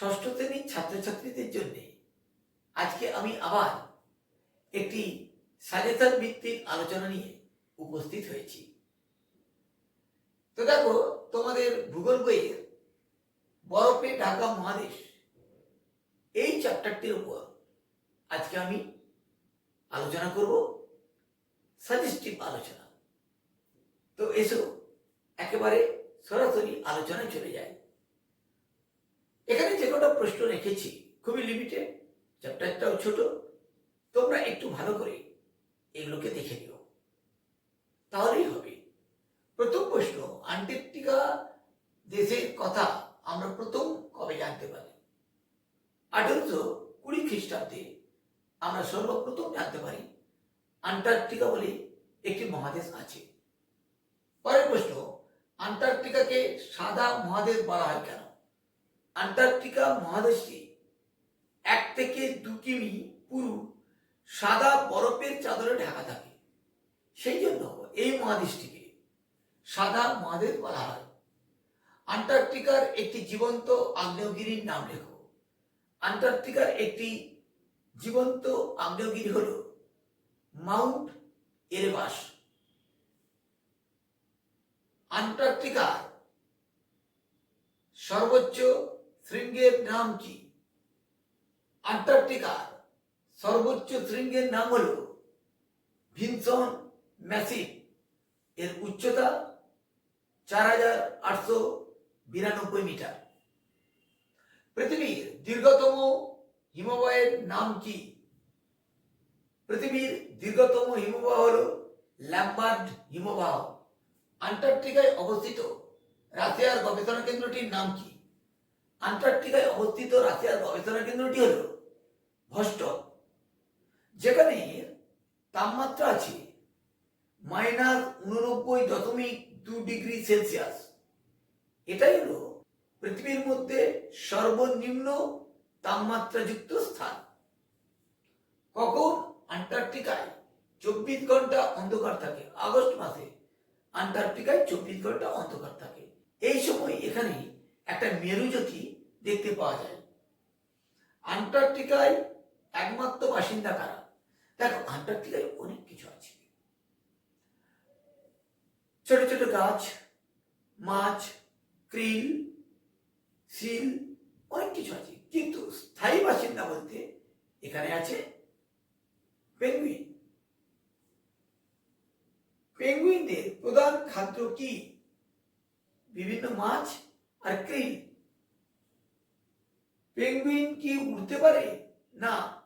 ষষ্ঠ শ্রেণির ছাত্রছাত্রীদের জন্য আজকে আমি আবার একটি সাজেশন ভিত্তিক আলোচনা নিয়ে উপস্থিত হয়েছি। তো দেখো, তোমাদের ভূগোল বইয়ের বরফে ঢাকা মহাদেশ, এই চ্যাপ্টারটির উপর আজকে আমি আলোচনা করব সাজেস্টিভ আলোচনা। তো এসো, একেবারে সরাসরি আলোচনায় চলে যায় এখানে যে কটা প্রশ্ন রেখেছি, খুবই লিমিটেড চ্যাপ্টারটাও ছোট, তোমরা একটু ভালো করে এগুলোকে দেখে নিও। তাহলেই হবে। প্রথম প্রশ্ন, আন্টার্কটিকা দেশের কথা আমরা প্রথম কবে জানতে পারি? আঠারোশো কুড়ি খ্রিস্টাব্দে আমরা সর্বপ্রথম জানতে পারি, আন্টার্কটিকা বলে একটি মহাদেশ আছে। পরের প্রশ্ন, আন্টার্কটিকাকে সাদা মহাদেশ বলা হয় কেন? আন্টার্কটিকা মহাদেশটি এক থেকে দু কিমি পুরু সাদা বরফের চাদরে ঢাকা থাকে। সেই জন্য এই মহাদেশটিকে সাদা মহাদেশ বলা হয়। আন্টার্কটিকার একটি জীবন্ত আগ্নেয়গিরির নাম লেখো। আন্টার্কটিকার একটি জীবন্ত আগ্নেয়গিরি হল মাউন্ট এরেবাস। আন্টার্কটিকার সর্বোচ্চ শৃঙ্গের নাম কি? আন্টার্কটিকার সর্বোচ্চ শৃঙ্গের নাম হল ভিনসন ম্যাসিভ। এর উচ্চতা চার হাজার আটশো বিরানব্বই মিটার। পৃথিবীর দীর্ঘতম হিমবাহের নাম কি? পৃথিবীর দীর্ঘতম হিমবাহ হল ল্যাম্বার্ড হিমবাহ। আন্টার্কটিকায় অবস্থিত রাশিয়ার গবেষণা কেন্দ্রটির নাম কি? আন্টার্কটিকায় অবস্থিত রাশিয়ার গবেষণা কেন্দ্রটি হল ভস্টক যেখানে তাপমাত্রা আছে মাইনাস উননব্বই দশমিক দু ডিগ্রি সেলসিয়াস। এটাই হলো পৃথিবীর মধ্যে সর্বনিম্ন তাপমাত্রাযুক্ত স্থান। কখন? আন্টার্কটিকায় চব্বিশ ঘণ্টা অন্ধকার থাকে। আগস্ট মাসে আন্টার্কটিকায় চব্বিশ ঘণ্টা অন্ধকার থাকে। এই সময় এখানে একটা মেরুজ্যোতি দেখতে পাওয়া যায়। আন্টার্কটিকায় একমাত্র বাসিন্দা কারা? দেখো, আন্টার্কটিকায় অনেক কিছু আছে। ছোট ছোট গাছ, মাছ, ক্রিল, সিল, অনেক কিছু আছে। কিন্তু স্থায়ী বাসিন্দা বলতে এখানে আছে পেঙ্গুইন। পেঙ্গুইনদের প্রধান খাদ্য কি? বিভিন্ন মাছ আর ক্রিল পেঙ্গুইন কি উড়তে পারে? না।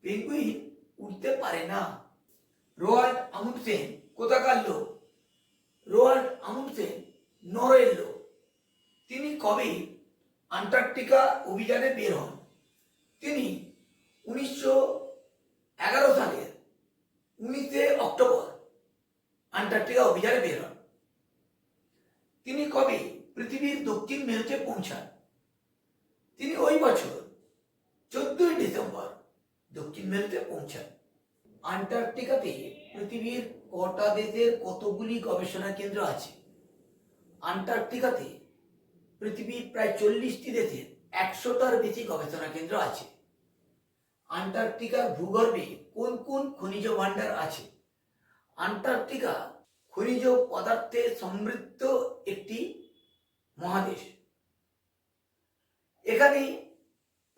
পেঙ্গুইন উঠতে পারে না। রোয়াল্ড আমুনসেন কোথাকার লোক? রোয়াল্ড আমুনসেন নরওয়ের লোক। তিনি কবে আন্টার্কটিকা অভিযানে বের হন? তিনি উনিশশো এগারো সালের উনিশে অক্টোবর আন্টার্কটিকা অভিযানে বের হন। তিনি কবে পৃথিবীর দক্ষিণ মেরুতে পৌঁছান তিনি ওই বছর চোদ্দই ডিসেম্বর দক্ষিণ মেরুতে পৌঁছান। আন্টার্কটিকাতে পৃথিবীর কটা দেশের কতগুলি গবেষণা কেন্দ্র আছে? আন্টার্কটিকাতে পৃথিবীর প্রায় চল্লিশটি দেশের একশোটার বেশি গবেষণা কেন্দ্র আছে। আন্টার্কটিকার ভূগর্ভে কোন কোন খনিজ ভাণ্ডার আছে? আন্টার্কটিকা খনিজ পদার্থে সমৃদ্ধ একটি মহাদেশ। এখানে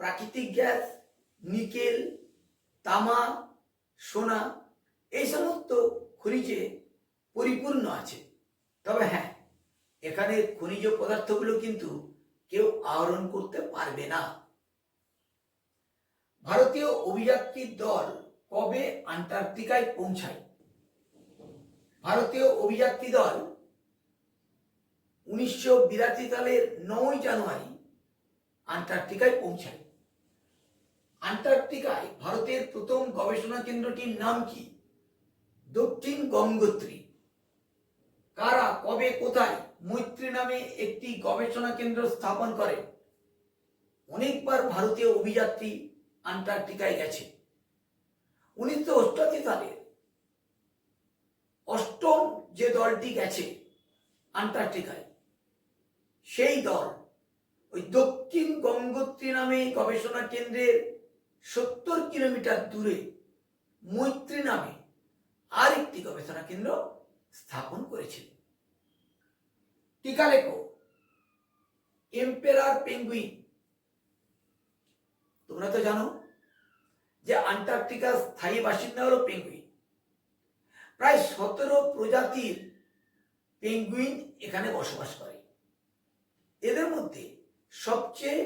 প্রাকৃতিক গ্যাস, নিকেল, তামা, সোনা, এই সমস্ত খনিজে পরিপূর্ণ আছে। তবে হ্যাঁ এখানে খনিজ পদার্থগুলো কিন্তু কেউ আহরণ করতে পারবে না। ভারতীয় অভিযাত্রী দল কবে আন্টার্কটিকায় পৌঁছায়? ভারতীয় অভিযাত্রী দল উনিশশো বিরাশি সালের নয় জানুয়ারি আন্টার্কটিকায় পৌঁছায়। আন্টার্কটিকায় ভারতের প্রথম গবেষণা কেন্দ্রটির নাম কি? দক্ষিণ গঙ্গোত্রী। কারা, কবে, কোথায় মৈত্রী নামে একটি গবেষণা কেন্দ্র স্থাপন করে? অনেকবার ভারতীয় অভিযাত্রী আন্টার্কটিকায় গেছে। উনিশশো অষ্টাশি সালে অষ্টম যে দলটি গেছে আন্টার্কটিকায় সেই দল, ওই দক্ষিণ গঙ্গোত্রী নামে গবেষণা কেন্দ্রের সত্তর কিলোমিটার দূরে মৈত্রী নামে আরেকটি গবেষণা কেন্দ্র স্থাপন করেছিল। টিকা লেখো এম্পেরার পেঙ্গুইন। তোমরা তো জানো যে আন্টার্কটিকার স্থায়ী বাসিন্দা হলো পেঙ্গুইন। প্রায় সতেরো প্রজাতির পেঙ্গুইন এখানে বসবাস করে। এদের মধ্যে সবচেয়ে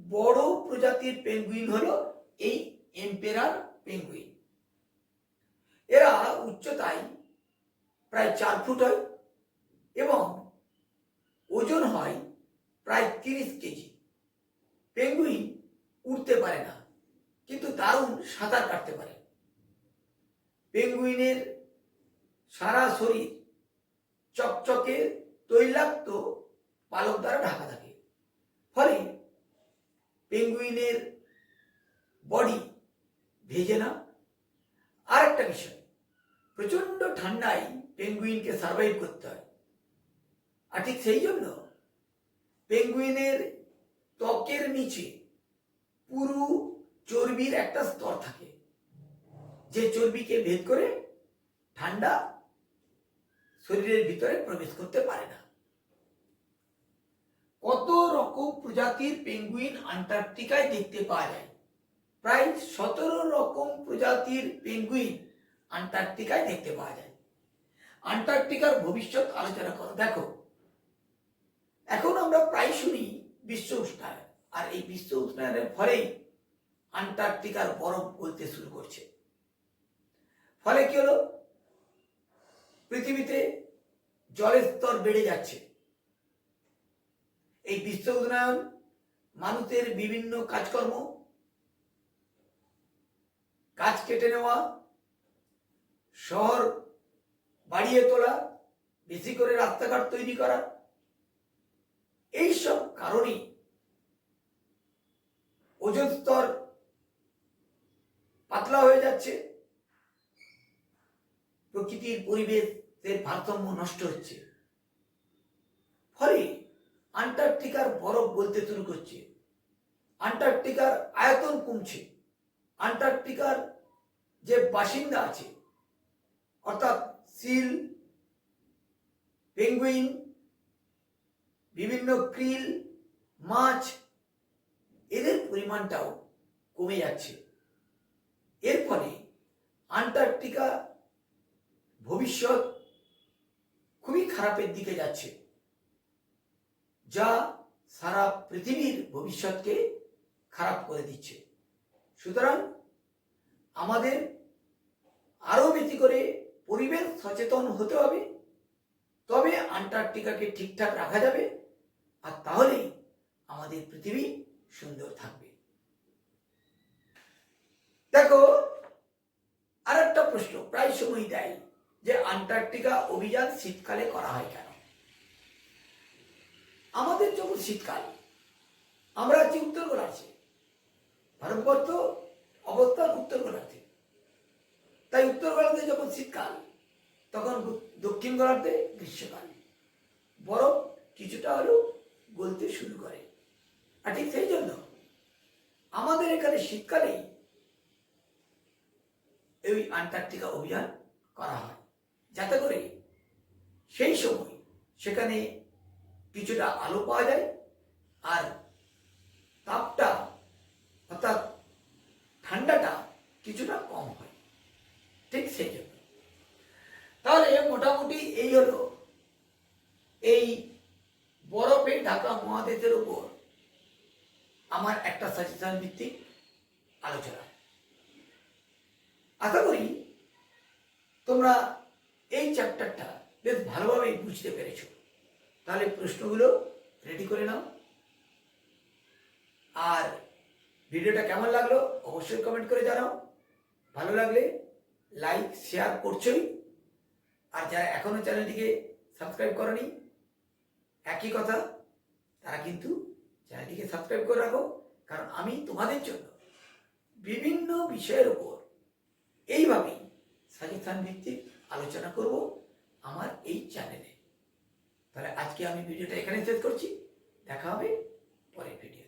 বড় প্রজাতির পেঙ্গুইন হলো এই এম্পেরার পেঙ্গুইন। এরা উচ্চতায় প্রায় চার ফুট হয় এবং ওজন হয় প্রায় তিরিশ কেজি। পেঙ্গুইন উঠতে পারে না, কিন্তু দারুণ সাঁতার কাটতে পারে। পেঙ্গুইনের সারা শরীর চকচকে তৈলাক্ত পালক দ্বারা ঢাকা থাকে। ফলে পেঙ্গুইনের বডি ভেজে না আর একটা বিষয় প্রচণ্ড ঠান্ডায় পেঙ্গুইনকে সার্ভাইভ করতে হয়। আর ঠিক সেই জন্য পেঙ্গুইনের ত্বকের নিচে পুরু চর্বির একটা স্তর থাকে। যে চর্বিকে ভেদ করে ঠান্ডা শরীরের ভিতরে প্রবেশ করতে পারে না। কত রকম প্রজাতির পেঙ্গুইন আন্টার্কটিকায় দেখতে পাওয়া যায়? প্রায় সতেরো রকম প্রজাতির পেঙ্গুইন আন্টার্কটিকায় দেখতে পাওয়া যায়। আন্টার্কটিকার ভবিষ্যৎ আলোচনা করো। দেখো, এখন আমরা প্রায় শুনি বিশ্ব উষ্ণায়ন, আর এই বিশ্ব উষ্ণায়নের ফলেই আন্টার্কটিকার বরফ গলতে শুরু করছে। ফলে কি হলো? পৃথিবীতে জলের স্তর বেড়ে যাচ্ছে। এই বিশ্ব উন্নয়ন মানুষের বিভিন্ন কাজকর্ম গাছ কেটে নেওয়া, শহর বাড়িয়ে তোলা, বেশি করে রাস্তাঘাট তৈরি করা, এইসব কারণে ওজন স্তর পাতলা হয়ে যাচ্ছে। প্রকৃতির পরিবেশের ভারসাম্য নষ্ট হচ্ছে। ফলে আন্টার্কটিকার বরফ বলতে শুরু করছে। আন্টার্কটিকার আয়তন কমছে। আন্টার্কটিকার যে বাসিন্দা আছে, অর্থাৎ সিল, পেঙ্গুইন, বিভিন্ন ক্রিল, মাছ, এদের পরিমাণটাও কমে যাচ্ছে। এর ফলে আন্টার্কটিকা ভবিষ্যৎ খুবই খারাপের দিকে যাচ্ছে। যা সারা পৃথিবীর ভবিষ্যৎকে খারাপ করে দিচ্ছে। সুতরাং আমাদের আরও বেশি করে পরিবেশ সচেতন হতে হবে। তবে আন্টার্কটিকাকে ঠিকঠাক রাখা যাবে আর তাহলেই আমাদের পৃথিবী সুন্দর থাকবে। দেখো আর একটা প্রশ্ন প্রায় সময় দেয় যে আন্টার্কটিকা অভিযান শীতকালে করা হয় কেন? আমাদের যখন শীতকাল, আমরা আছি উত্তর গোলার্ধে। ভারতবর্ষ অবস্থান উত্তর গোলার্ধে। তাই উত্তর গোলার্ধে যখন শীতকাল, তখন দক্ষিণ গোলার্ধে গ্রীষ্মকাল। বরফ কিছুটা হলেও গলতে শুরু করে। আর ঠিক সেই জন্য আমাদের এখানে শীতকালেই এই আন্টার্কটিকা অভিযান করা হয়। যাতে করে সেই সময় সেখানে কিছুটা আলো পাওয়া যায় আর তাপটা অর্থাৎ ঠান্ডাটা কিছুটা কম হয়। ঠিক সেই জন্য। তাহলে মোটামুটি এই হলো এই বরফে ঢাকা মহাদেশের উপর আমার একটা সচেতন ভিত্তিক আলোচনা। আশা করি তোমরা এই চ্যাপ্টারটা বেশ ভালোভাবেই বুঝতে পেরেছ। তাহলে প্রশ্নগুলো রেডি করে নাও। আর ভিডিওটা কেমন লাগল অবশ্যই কমেন্ট করে জানাও। ভালো লাগলে লাইক শেয়ার করছোই। আর যারা এখনও চ্যানেলটিকে সাবস্ক্রাইব করনি, একই কথা, তারা কিন্তু চ্যানেলটিকে সাবস্ক্রাইব করে রাখো। কারণ আমি তোমাদের জন্য বিভিন্ন বিষয়ের উপর এইভাবেই সাজেশান ভিত্তিক আলোচনা করব আমার এই চ্যানেলে তাহলে আজকে আমি ভিডিওটা এখানে শেষ করছি। দেখা হবে পরের ভিডিও